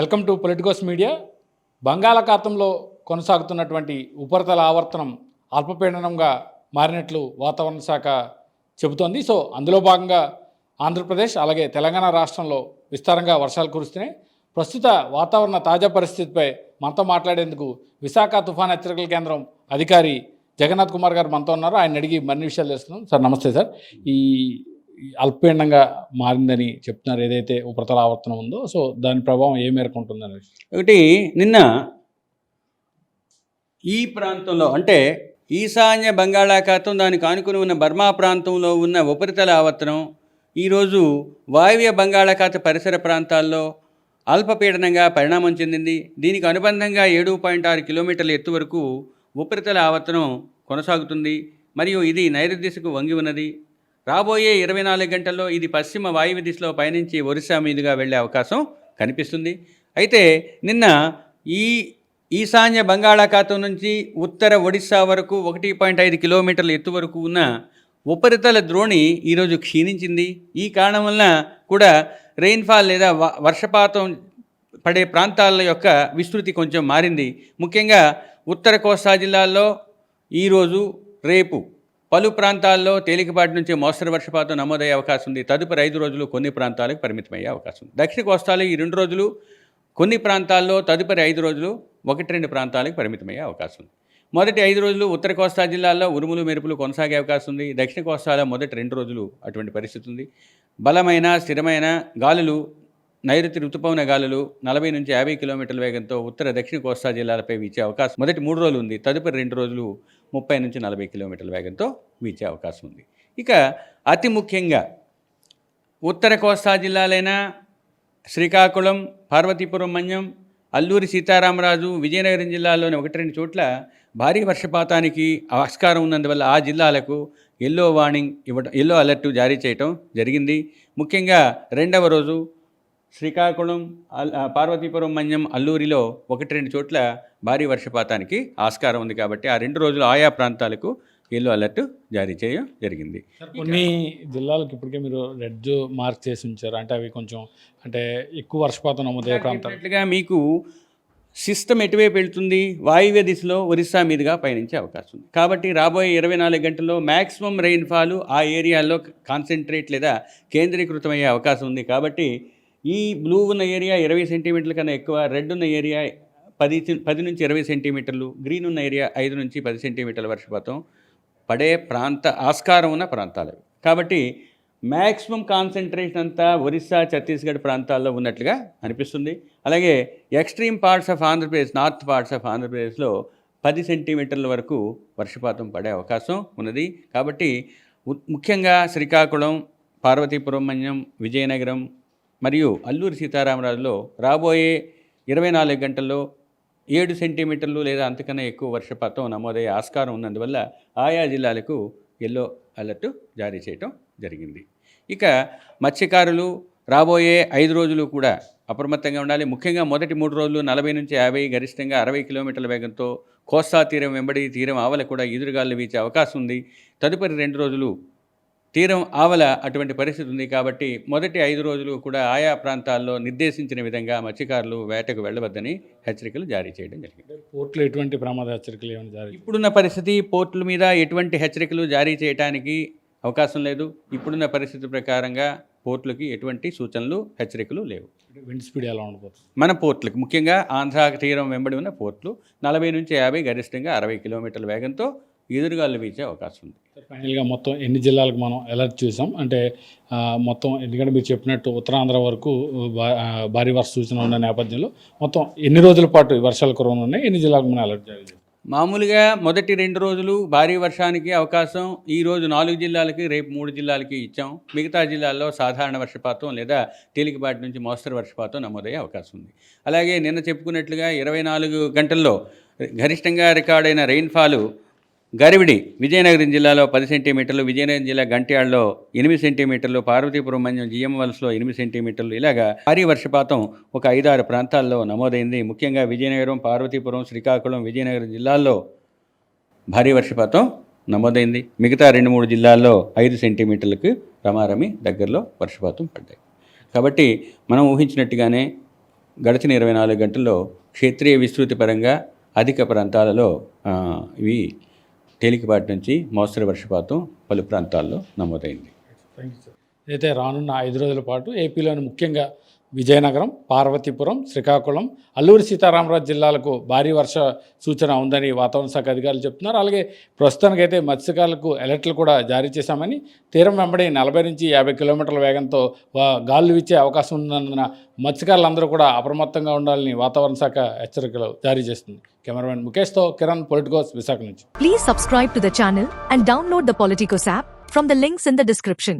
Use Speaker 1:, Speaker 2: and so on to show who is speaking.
Speaker 1: Welcome to Politicos media. బంగాళాఖాతంలో కొనసాగుతున్నటువంటి ఉపరితల ఆవర్తనం అల్పపీడనంగా మారినట్లు వాతావరణ శాఖ చెబుతోంది. సో అందులో భాగంగా ఆంధ్రప్రదేశ్ అలాగే తెలంగాణ రాష్ట్రంలో విస్తారంగా వర్షాలు కురుస్తున్నాయి. ప్రస్తుత వాతావరణ తాజా పరిస్థితిపై మనతో మాట్లాడేందుకు విశాఖ తుఫాన్ హెచ్చరికల కేంద్రం అధికారి జగన్నాథ్ కుమార్ గారు మనతో ఉన్నారు. ఆయన అడిగి మరిన్ని విషయాలు తెలుస్తున్నాం సార్ నమస్తే సార్. ఈ అల్పీండంగా మారిందని చెప్తున్నారు. ఏదైతే ఉపరితల ఆవర్తనం ఉందో సో దాని ప్రభావం ఏ మేరకు ఉంటుందని
Speaker 2: ఒకటి నిన్న ఈ ప్రాంతంలో అంటే ఈశాన్య బంగాళాఖాతం దానికి ఆనుకుని ఉన్న బర్మా ప్రాంతంలో ఉన్న ఉపరితల ఆవర్తనం ఈరోజు వాయువ్య బంగాళాఖాత పరిసర ప్రాంతాల్లో అల్పపీడనంగా పరిణామం చెందింది. దీనికి అనుబంధంగా ఏడు పాయింట్ ఆరు కిలోమీటర్ల ఎత్తు వరకు ఉపరితల ఆవర్తనం కొనసాగుతుంది. మరియు ఇది నైరుతి దిశకు వంగి ఉన్నది. రాబోయే ఇరవై నాలుగు గంటల్లో ఇది పశ్చిమ వాయువ్య దిశలో పయనించి ఒరిస్సా మీదుగా వెళ్ళే అవకాశం కనిపిస్తుంది. అయితే నిన్న ఈ ఈశాన్య బంగాళాఖాతం నుంచి ఉత్తర ఒడిశా వరకు ఒకటి పాయింట్ ఐదు కిలోమీటర్ల ఎత్తు వరకు ఉన్న ఉపరితల ద్రోణి ఈరోజు క్షీణించింది. ఈ కారణం వలన కూడా రెయిన్ఫాల్ లేదా వ- వర్షపాతం పడే ప్రాంతాల యొక్క విస్తృతి కొంచెం మారింది. ముఖ్యంగా ఉత్తర కోస్తా జిల్లాల్లో ఈరోజు రేపు పలు ప్రాంతాల్లో తేలికపాటి నుంచి మోస్తరు వర్షపాతం నమోదయ్యే అవకాశం ఉంది. తదుపరి ఐదు రోజులు కొన్ని ప్రాంతాలకు పరిమితమయ్యే అవకాశం ఉంది. దక్షిణ కోస్తాలో ఈ రెండు రోజులు కొన్ని ప్రాంతాల్లో తదుపరి ఐదు రోజులు ఒకటి రెండు ప్రాంతాలకు పరిమితమయ్యే అవకాశం ఉంది. మొదటి ఐదు రోజులు ఉత్తర కోస్తా జిల్లాల్లో ఉరుములు మెరుపులు కొనసాగే అవకాశం ఉంది. దక్షిణ కోస్తాలో మొదటి రెండు రోజులు అటువంటి పరిస్థితి ఉంది. బలమైన స్థిరమైన గాలులు నైరుతి ఋతుపవన గాలులు నలభై నుంచి యాభై కిలోమీటర్ల వేగంతో ఉత్తర దక్షిణ కోస్తా జిల్లాలపై వీచే అవకాశం మొదటి మూడు రోజులు ఉంది. తదుపరి రెండు రోజులు ముప్పై నుంచి నలభై కిలోమీటర్ల వేగంతో వీచే అవకాశం ఉంది. ఇక అతి ముఖ్యంగా ఉత్తర కోస్తా జిల్లాలైన శ్రీకాకుళం పార్వతీపురం మన్యం అల్లూరి సీతారామరాజు విజయనగరం జిల్లాలోని ఒకటి రెండు చోట్ల భారీ వర్షపాతానికి ఆస్కారం ఉన్నందువల్ల ఆ జిల్లాలకు ఎల్లో వార్నింగ్ ఇవ్వడం ఎల్లో అలర్ట్ జారీ చేయటం జరిగింది. ముఖ్యంగా రెండవ రోజు శ్రీకాకుళం పార్వతీపురం మన్యం అల్లూరిలో ఒకటి రెండు చోట్ల భారీ వర్షపాతానికి ఆస్కారం ఉంది కాబట్టి ఆ రెండు రోజులు ఆయా ప్రాంతాలకు ఎల్లో అలర్ట్ జారీ చేయడం జరిగింది.
Speaker 1: కొన్ని జిల్లాలకు ఇప్పటికే మీరు రెడ్ మార్క్ చేసి ఉంచారు. అంటే అవి కొంచెం అంటే ఎక్కువ వర్షపాతం నమోదయ్యే ప్రాంతాలు.
Speaker 2: చెప్పినట్లుగా మీకు సిస్టమ్ ఎటువైపు వెళ్తుంది? వాయువ్య దిశలో ఒరిస్సా మీదుగా పయనించే అవకాశం ఉంది. కాబట్టి రాబోయే ఇరవై నాలుగు గంటల్లో మ్యాక్సిమం రెయిన్ఫాల్ ఆ ఏరియాలో కాన్సన్ట్రేట్ లేదా కేంద్రీకృతమయ్యే అవకాశం ఉంది. కాబట్టి ఈ బ్లూ ఉన్న ఏరియా ఇరవై సెంటీమీటర్ల కన్నా ఎక్కువ రెడ్ ఉన్న ఏరియా పది పది నుంచి ఇరవై సెంటీమీటర్లు గ్రీన్ ఉన్న ఏరియా ఐదు నుంచి పది సెంటీమీటర్ల వర్షపాతం పడే ప్రాంత ఆస్కారం ఉన్న ప్రాంతాలు కాబట్టి మ్యాక్సిమం కాన్సన్ట్రేషన్ అంతా ఒరిస్సా ఛత్తీస్గఢ్ ప్రాంతాల్లో ఉన్నట్లుగా అనిపిస్తుంది. అలాగే extreme parts of Andhra Pradesh north parts of ఆంధ్రప్రదేశ్లో పది సెంటీమీటర్ల వరకు వర్షపాతం పడే అవకాశం ఉన్నది. కాబట్టి ముఖ్యంగా శ్రీకాకుళం పార్వతీపురం మన్యం విజయనగరం మరియు అల్లూరి సీతారామరాజులో రాబోయే ఇరవై నాలుగు గంటల్లో ఏడు సెంటీమీటర్లు లేదా అంతకన్నా ఎక్కువ వర్షపాతం నమోదయ్యే ఆస్కారం ఉన్నందువల్ల ఆయా జిల్లాలకు ఎల్లో అలర్ట్ జారీ చేయటం జరిగింది. ఇక మత్స్యకారులు రాబోయే ఐదు రోజులు కూడా అప్రమత్తంగా ఉండాలి. ముఖ్యంగా మొదటి మూడు రోజులు నలభై నుంచి యాభై గరిష్టంగా అరవై కిలోమీటర్ల వేగంతో కోస్తా తీరం వెంబడి తీరం ఆవల కూడా ఎదురుగాలు వీచే అవకాశం ఉంది. తదుపరి రెండు రోజులు తీరం ఆవల అటువంటి పరిస్థితి ఉంది కాబట్టి మొదటి ఐదు రోజులు కూడా ఆయా ప్రాంతాల్లో నిర్దేశించిన విధంగా మత్స్యకారులు వేటకు వెళ్ళవద్దని హెచ్చరికలు జారీ చేయడం జరిగింది.
Speaker 1: పోర్టులో ఎటువంటి ప్రమాద హెచ్చరికలు ఏమైనా జారీ
Speaker 2: ఇప్పుడున్న పరిస్థితి పోర్టుల మీద ఎటువంటి హెచ్చరికలు జారీ చేయడానికి అవకాశం లేదు. ఇప్పుడున్న పరిస్థితి ప్రకారంగా పోర్టులకి ఎటువంటి సూచనలు హెచ్చరికలు లేవు.
Speaker 1: విండ్ స్పీడ్ ఎలా ఉండబోతుంది?
Speaker 2: మన పోర్టులకు ముఖ్యంగా ఆంధ్ర తీరం వెంబడి ఉన్న పోర్టులు నలభై నుంచి యాభై గరిష్టంగా అరవై కిలోమీటర్ల వేగంతో ఎదురుగాలు వీచే అవకాశం ఉంది.
Speaker 1: ఫైనల్గా మొత్తం ఎన్ని జిల్లాలకు మనం అలర్ట్ చూసాం అంటే మొత్తం ఎందుకంటే మీరు చెప్పినట్టు ఉత్తరాంధ్ర వరకు భా- భారీ వర్ష సూచన ఉన్న నేపథ్యంలో మొత్తం ఎన్ని రోజుల పాటు ఈ వర్షాలు కురవను ఉన్నాయి ఎన్ని జిల్లాలకు మనం అలర్ట్ చేయాలి
Speaker 2: మామూలుగా మొదటి రెండు రోజులు భారీ వర్షానికి అవకాశం ఈ రోజు నాలుగు జిల్లాలకి రేపు మూడు జిల్లాలకి ఇచ్చాం. మిగతా జిల్లాల్లో సాధారణ వర్షపాతం లేదా తేలికపాటి నుంచి మోస్తరు వర్షపాతం నమోదయ్యే అవకాశం ఉంది. అలాగే నిన్న చెప్పుకున్నట్లుగా ఇరవై నాలుగు గంటల్లో గరిష్టంగా రికార్డైన రెయిన్ఫాలు గరివిడి విజయనగరం జిల్లాలో పది సెంటీమీటర్లు విజయనగరం జిల్లా గంట్యాడలో ఎనిమిది సెంటీమీటర్లు పార్వతీపురం మన్యం జిఎం వలసలో ఎనిమిది సెంటీమీటర్లు. ఇలాగా భారీ వర్షపాతం ఒక ఐదారు ప్రాంతాల్లో నమోదైంది. ముఖ్యంగా విజయనగరం పార్వతీపురం శ్రీకాకుళం విజయనగరం జిల్లాల్లో భారీ వర్షపాతం నమోదైంది. మిగతా రెండు మూడు జిల్లాల్లో ఐదు సెంటీమీటర్లకు రమారమి దగ్గరలో వర్షపాతం పడ్డాయి. కాబట్టి మనం ఊహించినట్టుగానే గడిచిన ఇరవై నాలుగు గంటల్లో క్షేత్రీయ విస్తృతి పరంగా అధిక ప్రాంతాలలో ఇవి తేలికపాటి నుంచి మోస్తరు వర్షపాతం పలు ప్రాంతాల్లో నమోదైంది.
Speaker 1: అయితే రానున్న ఐదు రోజుల పాటు ఏపీలోని ముఖ్యంగా విజయనగరం పార్వతీపురం శ్రీకాకుళం అల్లూరి సీతారామరాజు జిల్లాలకు భారీ వర్ష సూచన ఉందని వాతావరణ శాఖ అధికారులు చెప్తున్నారు. అలాగే ప్రస్తుతానికైతే మత్స్యకారులకు అలర్ట్లు కూడా జారీ చేశామని తీరం వెంబడి నలభై నుంచి యాభై కిలోమీటర్ల వేగంతో గాలు గాలులు వీచే అవకాశం ఉందన్న మత్స్యకారులందరూ కూడా అప్రమత్తంగా ఉండాలని వాతావరణ శాఖ హెచ్చరికలు జారీ చేస్తుంది. కెమెరామెన్ ముఖేష్తో కిరణ్ పొలిటికోస్ విశాఖ నుంచి.
Speaker 3: Please subscribe to the channel and download the Politicos app from the links in the description